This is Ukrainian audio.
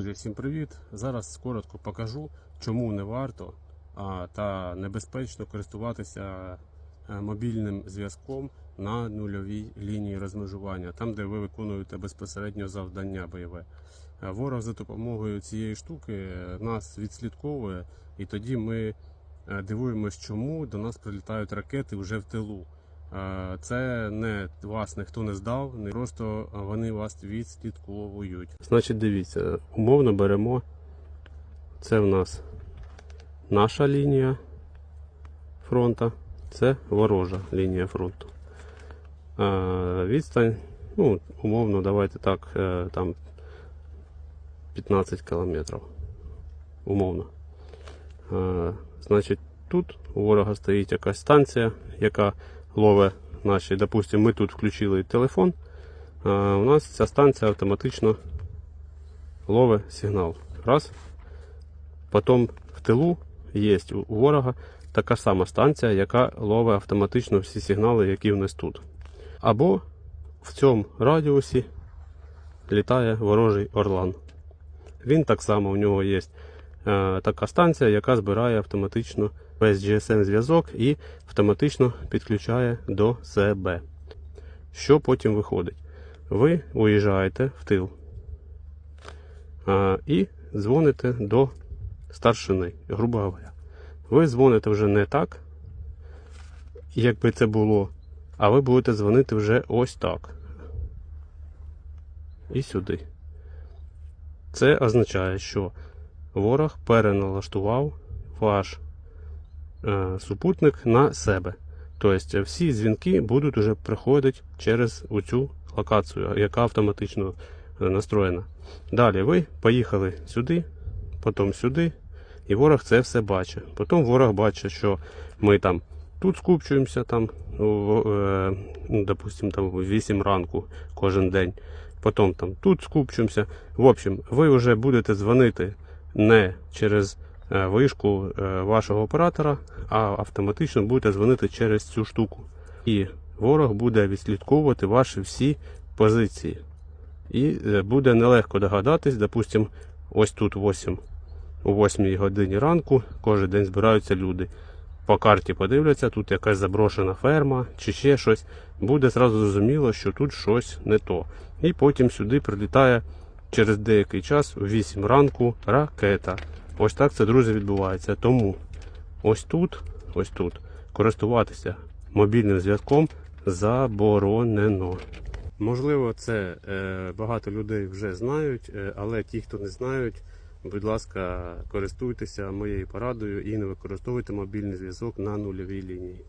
Друзі, всім привіт! Зараз коротко покажу, чому не варто та небезпечно користуватися е, мобільним зв'язком на нульовій лінії розмежування, там, де ви виконуєте безпосередньо завдання бойове. Е, Ворог за допомогою цієї штуки е, нас відслідковує, і тоді ми дивуємось, чому до нас прилітають ракети вже в тилу. Е, Це не вас ніхто не здав, не просто вони вас відслідковують. Значить, дивіться, умовно беремо. Це в нас наша лінія фронту, це ворожа лінія фронту. Е, Відстань, ну, умовно, давайте так, е, там 15 кілометрів. Умовно. Значить, тут у ворога стоїть якась станція, яка ловить наші, допустимо, ми тут включили телефон, у нас ця станція автоматично ловить сигнал. Раз. Потім в тилу є у ворога така сама станція, яка ловить автоматично всі сигнали, які в нас тут. Або в цьому радіусі літає ворожий орлан. Він так само у нього є така станція, яка збирає автоматично весь GSM зв'язок і автоматично підключає до себе. Що потім виходить? Ви уїжджаєте в тил і дзвоните до старшини, грубо говоря. Ви дзвоните вже не так, як би це було, а ви будете дзвонити вже ось так. І сюди. Це означає, що ворог переналаштував ваш е, супутник на себе. Тобто всі дзвінки будуть уже приходити через цю локацію, яка автоматично е, настроєна. Далі ви поїхали сюди, потім сюди, і ворог це все бачить. Потім ворог бачить, що ми там тут скупчуємося, там, в- е, ну, допустим, там 8 ранку кожен день. Потім там тут скупчуємося. В общем, ви вже будете дзвонити не через е, вишку е, вашого оператора, а автоматично будете дзвонити через цю штуку. І ворог буде відслідковувати ваші всі позиції. І е, буде нелегко догадатись, допустим, ось тут 8, о 8 годині ранку кожен день збираються люди. По карті подивляться, тут якась заброшена ферма чи ще щось. Буде зразу зрозуміло, що тут щось не то. І потім сюди прилітає через деякий час у 8 ранку ракета. Ось так це, друзі, відбувається. Тому ось тут, ось тут користуватися мобільним зв'язком заборонено. Можливо, це е, багато людей вже знають, е, але ті, хто не знають, будь ласка, користуйтеся моєю порадою і не використовуйте мобільний зв'язок на нульовій лінії.